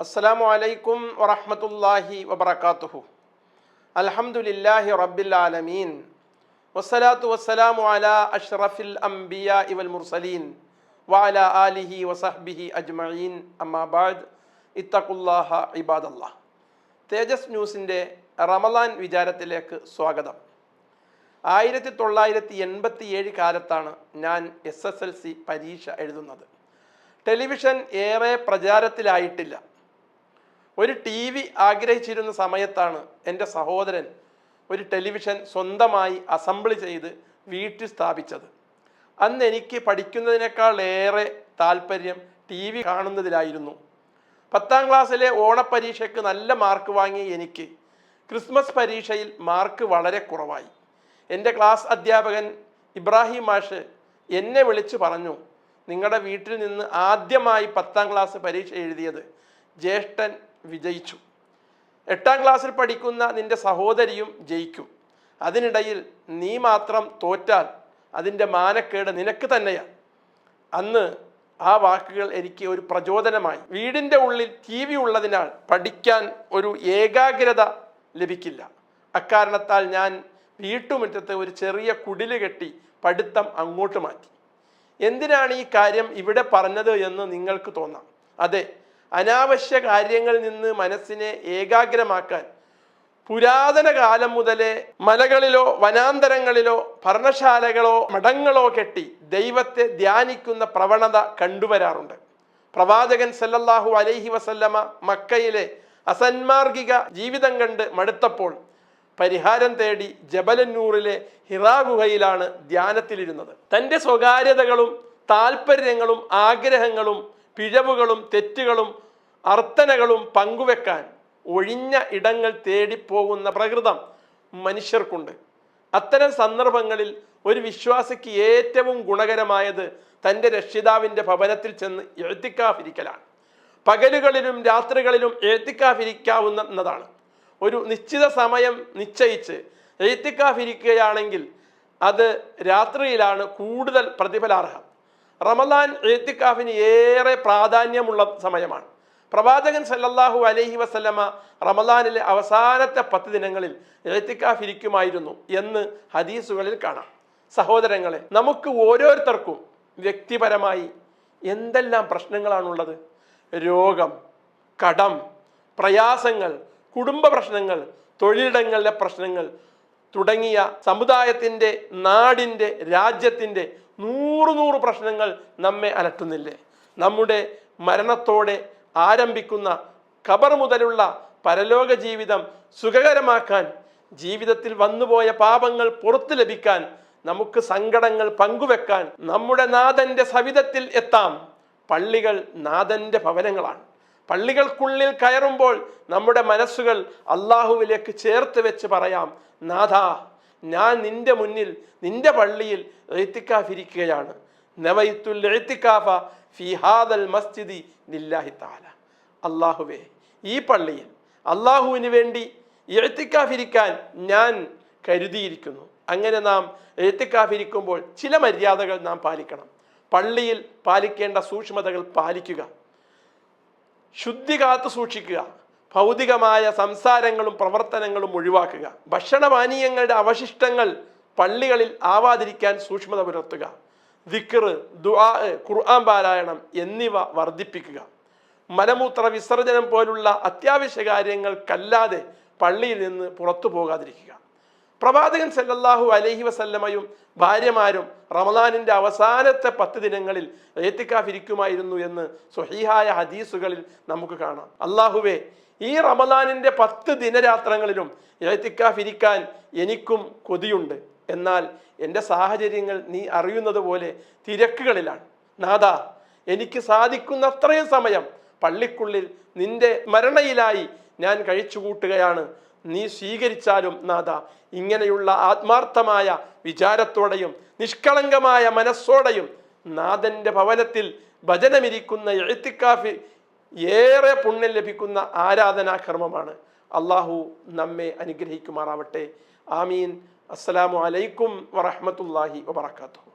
അസ്സലാമു അലൈക്കും വറഹമത്തല്ലാഹി വബറകാതുഹു. അലഹമുല്ലാഹി റബ്ബിൽ ആലമീൻ. വസ്സലാത്തു വസ്സലാമു അല അഷ്റഫിൽ അംബിയ ഇവൽ മുർസലീൻ. വഅല ആലിഹി വസഹ്ബിഹി അജ്മഈൻ. അമ്മാബാദ് ഇത്തഖുല്ലാഹ ഇബാദല്ലാഹ്. തേജസ് ന്യൂസിന്റെ റമലാൻ വിചാരത്തിലേക്ക് സ്വാഗതം. ആയിരത്തി തൊള്ളായിരത്തി എൺപത്തി ഏഴ് കാലത്താണ് ഞാൻ എസ് എസ് എൽ സി പരീക്ഷ എഴുതുന്നത്. ടെലിവിഷൻ ഏറെ പ്രചാരത്തിലായിട്ടില്ല. ഒരു ടി വി ആഗ്രഹിച്ചിരുന്ന സമയത്താണ് എന്റെ സഹോദരൻ ഒരു ടെലിവിഷൻ സ്വന്തമായി അസംബിൾ ചെയ്ത് വീട്ടിൽ സ്ഥാപിച്ചത്. അന്ന് എനിക്ക് പഠിക്കുന്നതിനേക്കാൾ ഏറെ താല്പര്യം ടി വി കാണുന്നതിലായിരുന്നു. പത്താം ക്ലാസ്സിലെ ഓണപ്പരീക്ഷയ്ക്ക് നല്ല മാർക്ക് വാങ്ങിയ എനിക്ക്. ക്രിസ്മസ് പരീക്ഷയിൽ മാർക്ക് വളരെ കുറവായി. എന്റെ ക്ലാസ് അധ്യാപകൻ ഇബ്രാഹിം മാഷ് എന്നെ വിളിച്ചു പറഞ്ഞു നിങ്ങളുടെ വീട്ടിൽ നിന്ന് ആദ്യമായി പത്താം ക്ലാസ് പരീക്ഷ എഴുതിയത് ജ്യേഷ്ഠൻ വിജയിച്ചു. എട്ടാം ക്ലാസ്സിൽ പഠിക്കുന്ന നിന്റെ സഹോദരിയും ജയിക്കും. അതിനിടയിൽ നീ മാത്രം തോറ്റാൽ അതിന്റെ മാനക്കേട് നിനക്ക് തന്നെയാണ് അന്ന് ആ വാക്കുകൾ എനിക്ക് ഒരു പ്രചോദനമായി. വീടിന്റെ ഉള്ളിൽ ടി വി ഉള്ളതിനാൽ പഠിക്കാൻ ഒരു ഏകാഗ്രത ലഭിക്കില്ല. അക്കാരണത്താൽ ഞാൻ വീട്ടുമുറ്റത്ത് ഒരു ചെറിയ കുടിൽ കെട്ടി പഠിത്തം അങ്ങോട്ട് മാറ്റി. എന്തിനാണ് ഈ കാര്യം ഇവിടെ പറഞ്ഞത് എന്ന് നിങ്ങൾക്ക് തോന്നാം. അതെ അനാവശ്യ കാര്യങ്ങളിൽ നിന്ന് മനസ്സിനെ ഏകാഗ്രമാക്കാൻ പുരാതന കാലം മുതലേ മലകളിലോ വനാന്തരങ്ങളിലോ ഭരണശാലകളോ മഠങ്ങളോ കെട്ടി ദൈവത്തെ ധ്യാനിക്കുന്ന പ്രവണത കണ്ടുവരാറുണ്ട്. പ്രവാചകൻ സല്ലല്ലാഹു അലൈഹി വസല്ലമ മക്കയിലെ അസന്മാർഗിക ജീവിതം കണ്ട് മടുത്തപ്പോൾ പരിഹാരം തേടി ജബലന്നൂറിലെ ഹിറാ ഗുഹയിലാണ് ധ്യാനത്തിലിരുന്നത്. തന്റെ സ്വകാര്യതകളും താല്പര്യങ്ങളും ആഗ്രഹങ്ങളും പിഴവുകളും തെറ്റുകളും അർത്ഥനകളും പങ്കുവെക്കാൻ ഒഴിഞ്ഞ ഇടങ്ങൾ തേടിപ്പോകുന്ന പ്രകൃതം മനുഷ്യർക്കുണ്ട്. അത്തരം സന്ദർഭങ്ങളിൽ ഒരു വിശ്വാസിക്ക് ഏറ്റവും ഗുണകരമായത് തന്റെ രക്ഷിതാവിന്റെ ഭവനത്തിൽ ചെന്ന് എഴുത്തിക്കാഫിരിക്കലാണ്. പകലുകളിലും രാത്രികളിലും എഴുത്തിക്കാഫിരിക്കാവുന്നതാണ് ഒരു നിശ്ചിത സമയം നിശ്ചയിച്ച് എഴുത്തിക്കാഫിരിക്കുകയാണെങ്കിൽ അത് രാത്രിയിലാണ് കൂടുതൽ പ്രതിഫലാർഹം. റമദാൻ എഴുത്തിക്കാഫിന് ഏറെ പ്രാധാന്യമുള്ള സമയമാണ്. പ്രവാചകൻ സല്ലല്ലാഹു അലൈഹി വസല്ലമ റമദാനിലെ അവസാനത്തെ പത്ത് ദിനങ്ങളിൽ എഴുത്തിക്കാഫിരിക്കുമായിരുന്നു എന്ന് ഹദീസുകളിൽ കാണാം. സഹോദരങ്ങളെ നമുക്ക് ഓരോരുത്തർക്കും വ്യക്തിപരമായി എന്തെല്ലാം പ്രശ്നങ്ങളാണുള്ളത്? രോഗം കടം പ്രയാസങ്ങൾ കുടുംബ പ്രശ്നങ്ങൾ തൊഴിലിടങ്ങളിലെ പ്രശ്നങ്ങൾ തുടങ്ങിയ സമുദായത്തിന്റെ നാടിന്റെ രാജ്യത്തിന്റെ നൂറ് നൂറ് പ്രശ്നങ്ങൾ നമ്മെ അലട്ടുന്നില്ലേ? നമ്മുടെ മരണത്തോടെ ആരംഭിക്കുന്ന ഖബർ മുതലുള്ള പരലോക ജീവിതം സുഖകരമാക്കാൻ ജീവിതത്തിൽ വന്നുപോയ പാപങ്ങൾ പുറത്തു ലഭിക്കാൻ നമുക്ക് സങ്കടങ്ങൾ പങ്കുവെക്കാൻ നമ്മുടെ നാഥന്റെ സവിധത്തിൽ എത്താം. പള്ളികൾ നാഥന്റെ ഭവനങ്ങളാണ്. പള്ളികൾക്കുള്ളിൽ കയറുമ്പോൾ നമ്മുടെ മനസ്സുകൾ അള്ളാഹുവിലേക്ക് ചേർത്ത് വെച്ച് പറയാം നാഥ ഞാൻ നിന്റെ മുന്നിൽ നിന്റെ പള്ളിയിൽ എഴുത്തിക്കാഫിരിക്കുകയാണ് നവയിത്തുൽ എഴുത്തിക്കാഫ ഫിഹാദൽ മസ്ജിദി ലില്ലാഹി താല അള്ളാഹുവേ ഈ പള്ളിയിൽ അള്ളാഹുവിന് വേണ്ടി എഴുത്തിക്കാഫിരിക്കാൻ ഞാൻ കരുതിയിരിക്കുന്നു. അങ്ങനെ നാം എഴുത്തിക്കാഫിരിക്കുമ്പോൾ ചില മര്യാദകൾ നാം പാലിക്കണം. പള്ളിയിൽ പാലിക്കേണ്ട സൂക്ഷ്മതകൾ പാലിക്കുക. ശുദ്ധി കാത്തു സൂക്ഷിക്കുക. ഭൗതികമായ സംസാരങ്ങളും പ്രവർത്തനങ്ങളും ഒഴിവാക്കുക. ഭക്ഷണപാനീയങ്ങളുടെ അവശിഷ്ടങ്ങൾ പള്ളികളിൽ ആവാതിരിക്കാൻ സൂക്ഷ്മത പുലർത്തുക. ദിക്കർ ദുആ ഖുർആൻ പാരായണം എന്നിവ വർദ്ധിപ്പിക്കുക. മലമൂത്ര വിസർജനം പോലുള്ള അത്യാവശ്യ കാര്യങ്ങൾക്കല്ലാതെ പള്ളിയിൽ നിന്ന് പുറത്തു പോകാതിരിക്കുക. പ്രവാചകൻ സല്ലല്ലാഹു അലൈഹി വസല്ലമയും ഭാര്യമാരും റമദാനിന്റെ അവസാനത്തെ പത്ത് ദിനങ്ങളിൽ ഏത്തിക്കാഫിരിക്കുമായിരുന്നു എന്ന് സ്വഹീഹായ ഹദീസുകളിൽ നമുക്ക് കാണാം. അള്ളാഹുവേ ഈ റമദാനിന്റെ പത്ത് ദിനരാത്രങ്ങളിലും ഏത്തിക്കാഫിരിക്കാൻ എനിക്കും കൊതിയുണ്ട്. എന്നാൽ എന്റെ സാഹചര്യങ്ങൾ നീ അറിയുന്നത് പോലെ തിരക്കുകളിലാണ്. നാഥ എനിക്ക് സാധിക്കുന്നത്രയും സമയം പള്ളിക്കുള്ളിൽ നിന്റെ മരണയിലായി ഞാൻ കഴിച്ചുകൂട്ടുകയാണ്. നീ സ്വീകരിച്ചാലും നാഥ ഇങ്ങനെയുള്ള ആത്മാർത്ഥമായ വിചാരത്തോടെയും നിഷ്കളങ്കമായ മനസ്സോടെയും നാഥന്റെ ഭവനത്തിൽ ഭജനമിരിക്കുന്ന എഴുത്തിക്കാഫി ഏറെ പുണ്യം ലഭിക്കുന്ന ആരാധനാകർമ്മമാണ്. അള്ളാഹു നമ്മെ അനുഗ്രഹിക്കുമാറാവട്ടെ. ആമീൻ. അസ്സലാമു അലൈക്കും വറഹമത്തല്ലാഹി വബർക്കാത്തു